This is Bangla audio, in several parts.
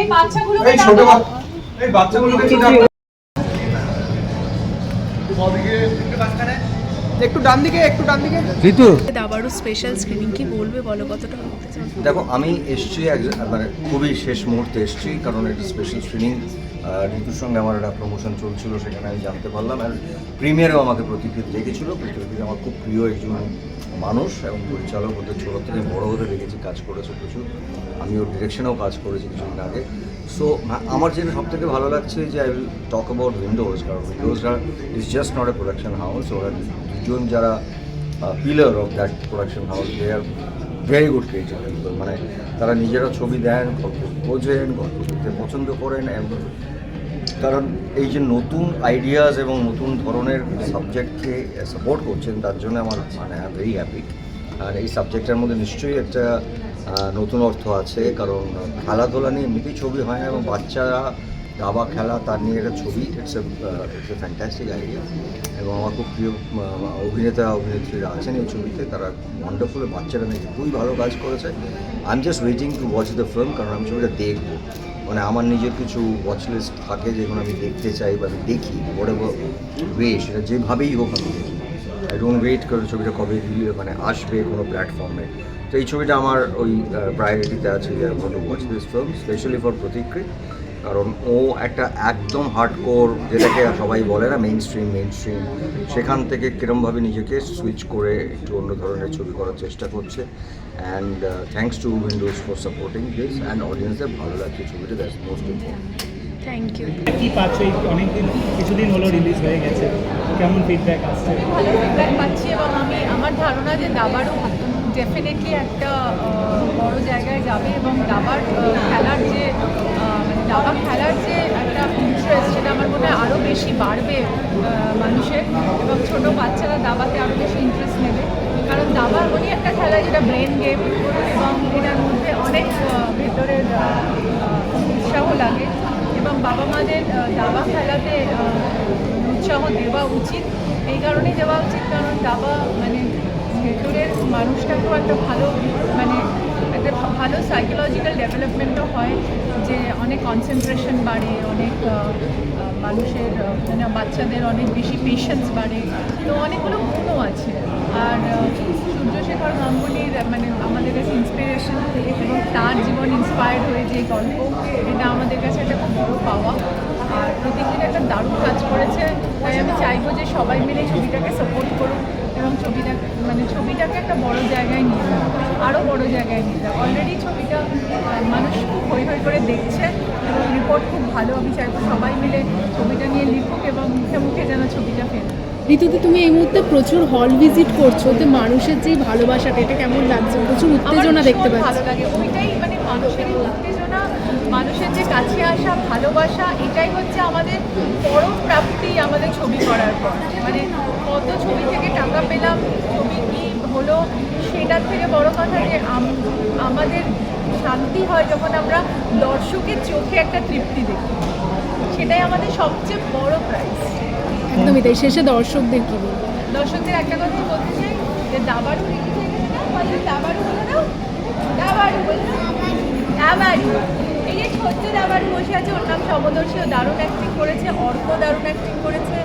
এই বাচ্চাগুলো এই ছোট এই বাচ্চাগুলোকে একটু ডাক একটু ডান দিকে একটু ডান দিকে। ঋতু। দাবারও স্পেশাল স্ক্রিনিং কি বলবে বলো? কতটা দেখো আমি এসছি মানে খুবই শেষ মুহূর্তে এসছি কারণ একটা স্পেশাল স্ক্রিনিং ঋতুর সঙ্গে আমার একটা প্রমোশন চলছিল সেখানে আমি জানতে পারলাম। আর প্রিমিয়ারেও আমাকে প্রতিকৃত দেখেছিল। প্রতিকৃতি আমার খুব প্রিয় একজন মানুষ এবং পরিচালক ওদের ছোটো থেকে বড় হতে দেখেছি, কাজ করেছে প্রচুর। আমি ওর ডিরেকশনেও কাজ করেছি কিছুদিন আগে। সো আমার যেটা সব থেকে ভালো লাগছে যে I will talk about Windows কারণ উইন্ডোজরা is just not a production house ওরা দুজন যারা pillar of that production house they are very good creative মানে তারা নিজেরা ছবি দেন, গল্প বোঝেন গল্প পছন্দ করেন এবং কারণ এই যে নতুন আইডিয়াস এবং নতুন ধরনের সাবজেক্টকে সাপোর্ট করছেন, তার জন্য আমার মানে আই ভেরি হ্যাপি আর এই সাবজেক্টের মধ্যে নিশ্চয়ই একটা নতুন অর্থ আছে, কারণ খেলাধুলা নিয়ে এমনিতেই ছবি হয় না এবং বাচ্চারা দাবা খেলা, তার নিয়ে একটা ছবি it's a it's a fantastic idea এবং আমার খুব প্রিয় অভিনেতা, অভিনেত্রীরা আছেন এই ছবিতে, তারা ওয়ান্ডারফুল বাচ্চারা নিয়ে খুবই ভালো কাজ করেছে। I am just waiting to watch the film কারণ আমি ছবিটা দেখব। মানে আমার নিজের কিছু ওয়াচ লিস্ট থাকে যেগুলো আমি দেখতে চাই বা দেখি বড় ওয়ে সেটা যেভাবেই হোক আমি দেখি। আই ডোন্ট ওয়েট করে ছবিটা কবে মানে আসবে কোনো প্ল্যাটফর্মে তো এই ছবিটা আমার ওই প্রায়োরিটিতে আছে watch this film specially for Pratikriya কারণ ও একটা একদম হার্ডকোর যেটাকে সবাই বলে না মেইন স্ট্রিম মেইন স্ট্রিম সেখান থেকে কীরমভাবে নিজেকে সুইচ করে একটু অন্য ধরনের ছবি করার চেষ্টা করছে। And thanks to Windows for supporting this and অডিয়েন্সদের ভালো লাগছে ছবিটা that's most important thank you কি পাচ্ছ? এই অনেকদিন কিছুদিন হলো রিলিজ হয়ে গেছে। কেমন ফিডব্যাক আসছে? ভালো ফিডব্যাক পাচ্ছি এবং আমি আমার ধারণা যে দাবারও ডেফিনেটলি একটা বড় জায়গায় যাবে এবং দাবার খেলার যে আহ, মানে দাবা খেলার যে একটা ইন্টারেস্ট সেটা আমার মনে হয় আরও বেশি বাড়বে আহ, মানুষের এবং ছোট বাচ্চারা দাবাতে আরও বেশি ইন্টারেস্ট নেবে কারণ দাবা একটা যেটা ব্রেন গেম এবং এটার মধ্যে অনেক ভেতরের উৎসাহ লাগে এবং বাবা মাদের দাবা খেলাতে উৎসাহ দেওয়া উচিত। এই কারণেই দেওয়া উচিত, কারণ দাবা মানে ভেতরের মানুষটাকেও একটা ভালো মানে একটা ভালো সাইকোলজিক্যাল ডেভেলপমেন্টও হয় যে অনেক কনসেন্ট্রেশন বাড়ে, অনেক মানুষের মানে বাচ্চাদের অনেক বেশি পেশেন্স বাড়ে। তো অনেকগুলো গুণও আছে। আর সূর্যশেখর গাঙ্গুলির মানে আমাদের কাছে ইন্সপিরেশন এবং তার জীবন ইন্সপায়ার্ড হয়ে যে গল্প এটা আমাদের কাছে একটা খুব বড় পাওয়া। আর প্রতিদিন একটা দারুণ কাজ করেছে, তাই আমি চাইব যে সবাই মিলে ছবিটাকে সাপোর্ট করুক এবং ছবিটা মানে ছবিটাকে একটা বড় জায়গায় নিয়ে যান আরও বড় জায়গায় নিয়ে যান অলরেডি ছবিটা মানুষ খুব হই হই করে দেখছে এবং রিপোর্ট খুব ভালো। আমি চাইব সবাই মিলে ছবিটা নিয়ে লিখুক এবং মুখে মুখে যেন ছবিটা ফেলে ঋতুদি তুমি এই মুহূর্তে প্রচুর হল ভিজিট করছ তো মানুষের যে ভালোবাসাটা এটা কেমন লাগছে? প্রচুর উত্তেজনা দেখতে পাচ্ছি। ভালো লাগে। ওইটাই মানে মানুষের উত্তেজনা মানুষের যে কাছে আসা ভালোবাসা এটাই হচ্ছে আমাদের পরম প্রাপ্তি আমাদের ছবি করার পর। মানে কত ছবি থেকে টাকা পেলাম ছবি কি হলো সেটার থেকে বড় কথা যে আম- আমাদের শান্তি হয় যখন আমরা দর্শকের চোখে একটা তৃপ্তি দেখি। সেটাই আমাদের সবচেয়ে বড় প্রাইজ একদমই তাই, শেষে দর্শকদের কি বলব দর্শকদের একটা কথা বলতে চাই, যে দাবারু দাবারু দাবারু। দাবারু যে দাবারু বসে আছে, ওর নাম সমদর্শীও দারুণ অ্যাক্টিং করেছে, অর্ক দারুণ অ্যাক্টিং করেছে।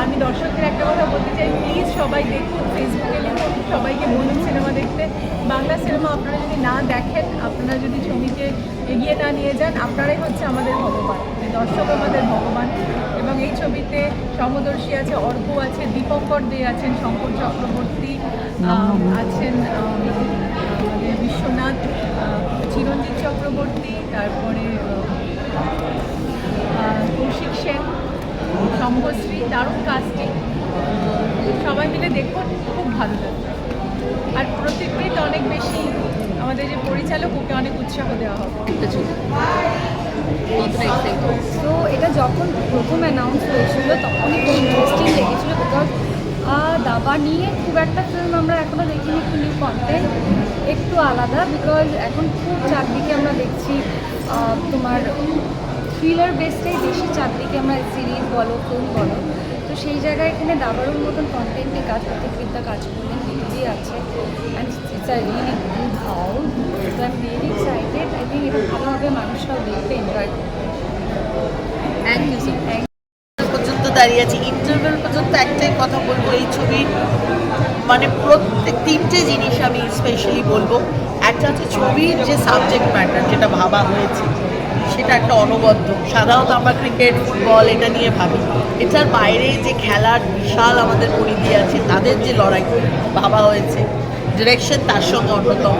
আমি দর্শকদের একটা কথা বলতে চাই প্লিজ সবাই দেখুন ফেসবুকে লিখুন, সবাইকে বলুন সিনেমা দেখতে। বাংলা সিনেমা আপনারা যদি না দেখেন, আপনারা যদি ছবিকে এগিয়ে না নিয়ে যান, আপনারাই হচ্ছে আমাদের ভগবান। দর্শক আমাদের ভগবান। এবং এই ছবিতে সমদর্শী আছে অর্ঘ আছে, দীপঙ্কর দে আছেন, শঙ্কর চক্রবর্তী আছেন বিশ্বনাথ চিরঞ্জিত চক্রবর্তী তারপরে কৌশিক সেন শম্ভশ্রী দারুণ কাস্টিং সবাই মিলে দেখুন খুব ভালো লাগবে। আর প্রতিকৃত অনেক বেশি আমাদের যে পরিচালক ওকে অনেক উৎসাহ দেওয়া হবে। তো এটা যখন প্রথম অ্যানাউন্স হয়েছিল তখনই খুব ইন্টারেস্টিং লেগেছিলো বিকজ দাবা নিয়ে খুব একটা ফিল্ম আমরা এখনও দেখিনি একটু নিউ কন্টেন্ট একটু আলাদা বিকজ এখন খুব চারদিকে আমরা দেখছি তোমার থ্রিলার বেসটাই বেশি চারদিকে আমরা সিরিজ বলো ফিল্ম বলো। তো সেই জায়গায় এখানে দাবারুর মতন কন্টেন্টে কাজ প্রতিকৃতা কাজ করলেন দিদি আছে। And it's a really good house তো I am really excited I think এটা ভালো হবে মানুষরাও দেখতে এনজয় করবে। থ্যাংক ইউ সো থ্যাংক দাঁড়িয়ে আছি। ইন্টারভেল পর্যন্ত একটাই কথা বলব, এই ছবির মানে প্রত্যেক তিনটে জিনিস আমি স্পেশালি বলব। একটা হচ্ছে ছবির যে সাবজেক্ট ম্যাটার যেটা ভাবা হয়েছে, সেটা একটা অনবদ্য। সাধারণত আমরা ক্রিকেট ফুটবল এটা নিয়ে ভাবি। এটার বাইরে যে খেলার বিশাল আমাদের পরিধি আছে, তাদের যে লড়াই ভাবা হয়েছে ডিরেকশন তার সঙ্গে অন্যতম।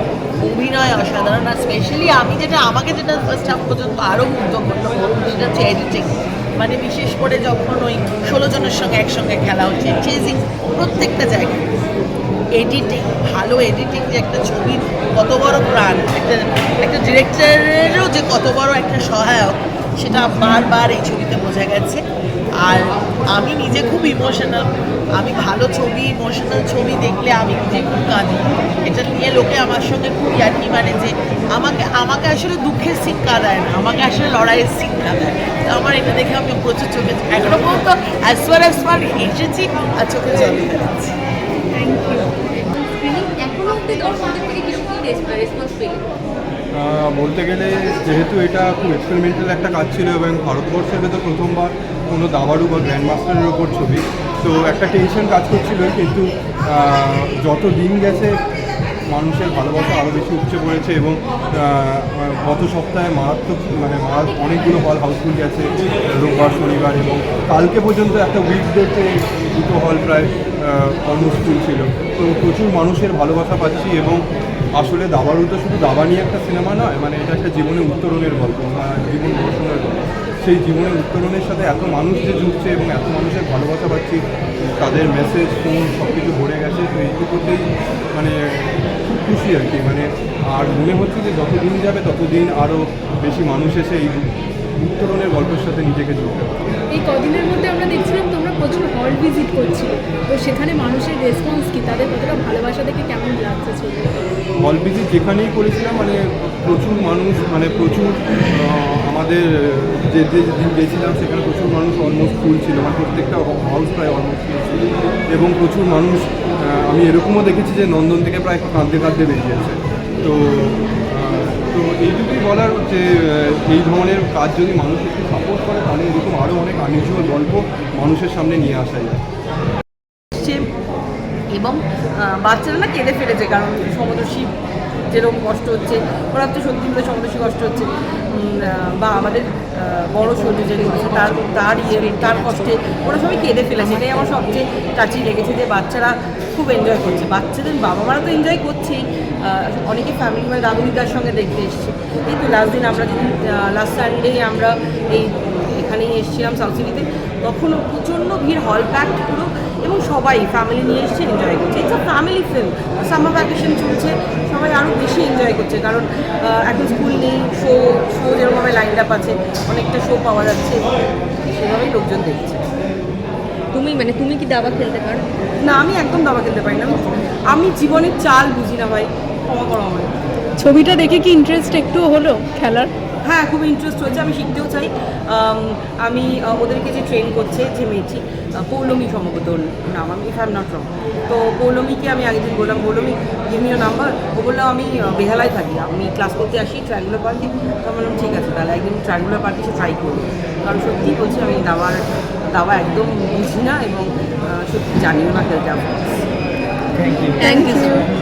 অভিনয় অসাধারণ আর স্পেশালি আমি যেটা, আমাকে যেটা ফার্স্ট হাফ পর্যন্ত আরও মুগ্ধ করল সেটা হচ্ছে এডিটিং মানে বিশেষ করে যখন ওই ষোলো জনের সঙ্গে একসঙ্গে খেলা হচ্ছে চেজিং প্রত্যেকটা জায়গায়। এডিটিং ভালো এডিটিং যে একটা ছবির কত বড় প্রাণ। একটা একটা ডিরেক্টরেরও যে কত বড় একটা সহায়ক সেটা বারবার এই ছবিতে বোঝা গেছে। আর আমি নিজে খুব ইমোশনাল আমি ভালো ছবি ইমোশনাল ছবি দেখলে আমি নিজে খুব কাঁদি। এটা নিয়ে লোকে আমার সঙ্গে খুব ইয়ার্কি মানে যে আমাকে আমাকে আসলে দুঃখের সিন কাঁদায় না, আমাকে আসলে লড়াইয়ের সিন কাঁদায়। তো আমার এটা দেখে আমি প্রচুর চোখে, এখনও পর্যন্ত অ্যাজ ফার অ্যাজ ফার এসেছি আর চোখে জল ফেলেছি এখনও অব্দি দর্শকদের থেকে কীরকম রেসপন্স বলতে গেলে যেহেতু এটা খুব এক্সপেরিমেন্টাল একটা কাজ ছিল এবং ভারতবর্ষের তো প্রথমবার কোনো দাবারু বা গ্র্যান্ডমাস্টারের ওপর ছবি, তো একটা টেনশন কাজ করছিল কিন্তু যত দিন গেছে মানুষের ভালোবাসা আরও বেশি উপচে পড়েছে এবং গত সপ্তাহে মারাত্মক মানে অনেকগুলো হল হাউসফুল গেছে রোববার, শনিবার এবং কালকে পর্যন্ত একটা উইক ধরতে দুটো হল প্রায় অলমোস্ট ছিল। তো প্রচুর মানুষের ভালোবাসা পাচ্ছি এবং আসলে দাবারু তো শুধু দাবা নিয়ে একটা সিনেমা নয় মানে এটা একটা জীবনে উত্তরণের গল্প জীবন দর্শনের গল্প। সেই জীবনের উত্তরণের সাথে এত মানুষ যে জুড়ছে এবং এত মানুষের ভালোবাসা পাচ্ছি, তাদের মেসেজ ফোন সব কিছু ভরে গেছে, তো এইটুকুতেই মানে খুব খুশি আর কি। মানে আর মনে হচ্ছে যে যত দিন যাবে, ততদিন আরও বেশি মানুষ এসে এই উত্তরণের গল্পের সাথে নিজেকে জুড়তে পারবে। এই কদিনের মধ্যে আমরা দেখছিলাম তোমরা প্রচুর হল ভিজিট করছিলে। তো সেখানে মানুষের রেসপন্স কি? তাদের কতটা ভালোবাসা দেখে কেমন লাগছে হল ভিজিট যেখানেই করেছিলাম মানে প্রচুর মানুষ মানে প্রচুর আমাদের, যে যে দিন গেছিলাম, সেখানে প্রচুর মানুষ অলমোস্ট ফুল ছিল। মানে প্রত্যেকটা হাউস প্রায় অলমোস্ট ফুল ছিল। এবং প্রচুর মানুষ আমি এরকমও দেখেছি যে নন্দন থেকে প্রায় কাঁদতে কাঁদতে বেরিয়েছে তো তো এইটুকুই বলার যে এই ধরনের কাজ যদি মানুষ একটু সাপোর্ট করে, তাহলে এরকম আরও অনেক আনইউজুয়াল গল্প মানুষের সামনে নিয়ে আসা যায়। এবং বাচ্চারা না কেঁদে ফেলেছে, কারণ সমদর্শী যেরকম কষ্ট হচ্ছে, ওরা তো সত্যি করে সমদর্শী কষ্ট হচ্ছে। বা আমাদের বড় সূর্য যে তার তার ইয়ে তার কষ্টে ওরা সবাই কেঁদে ফেলেছে। এটাই আমার সবচেয়ে টাচি লেগেছে যে বাচ্চারা খুব এনজয় করছে। বাচ্চাদের বাবা মারা তো এনজয় করছেই। অনেকে ফ্যামিলি মানে দাদু দিদার সঙ্গে দেখতে এসছে। এই তো লাস্ট দিন আমরা যেদিন লাস্ট সানডে আমরা এই, এখানেই এসেছিলাম সাউথ সিটিতে, তখনও প্রচণ্ড ভিড় হল প্যাকড পুরো। এবং সবাই ফ্যামিলি নিয়ে এসছে এনজয় করছে। It's family film summer vacation চলছে সবাই আরও বেশি এনজয় করছে কারণ এখন স্কুল নেই শো শো যেরকমভাবে লাইন আপ আছে অনেকটা শো পাওয়া যাচ্ছে এবং সেভাবেই লোকজন দেখছে। তুমি মানে তুমি কি দাবা খেলতে পারো? না আমি একদম দাবা খেলতে পারি না। আমি- জীবনের চাল বুঝি না ভাই ক্ষমা করো আমার ছবিটা দেখে কি ইন্টারেস্ট একটু হলো খেলার? হ্যাঁ খুব ইন্টারেস্ট হয়েছে আমি শিখতেও চাই। আমি ওদেরকে যে ট্রেন করছে যে মেয়েটি পৌলমী সম্ভবত ওর নাম আমি ইফ আম নট রং তো পৌলমীকে আমি আগের দিন বললাম পৌলমী গিমিও নাম্বার ও বললাম আমি বেহালায় থাকি আমি ক্লাস করতে আসি ট্রায়াঙ্গুলার পার্কে তো আমি বললাম ঠিক আছে তাহলে একদিন ট্রায়াঙ্গুলার পার্কে সে ট্রাই করব কারণ সত্যি বলছি আমি দাবার দাবা একদম বুঝি না এবং সত্যি জানিও না খেলতে আমার থ্যাংক ইউ নতুন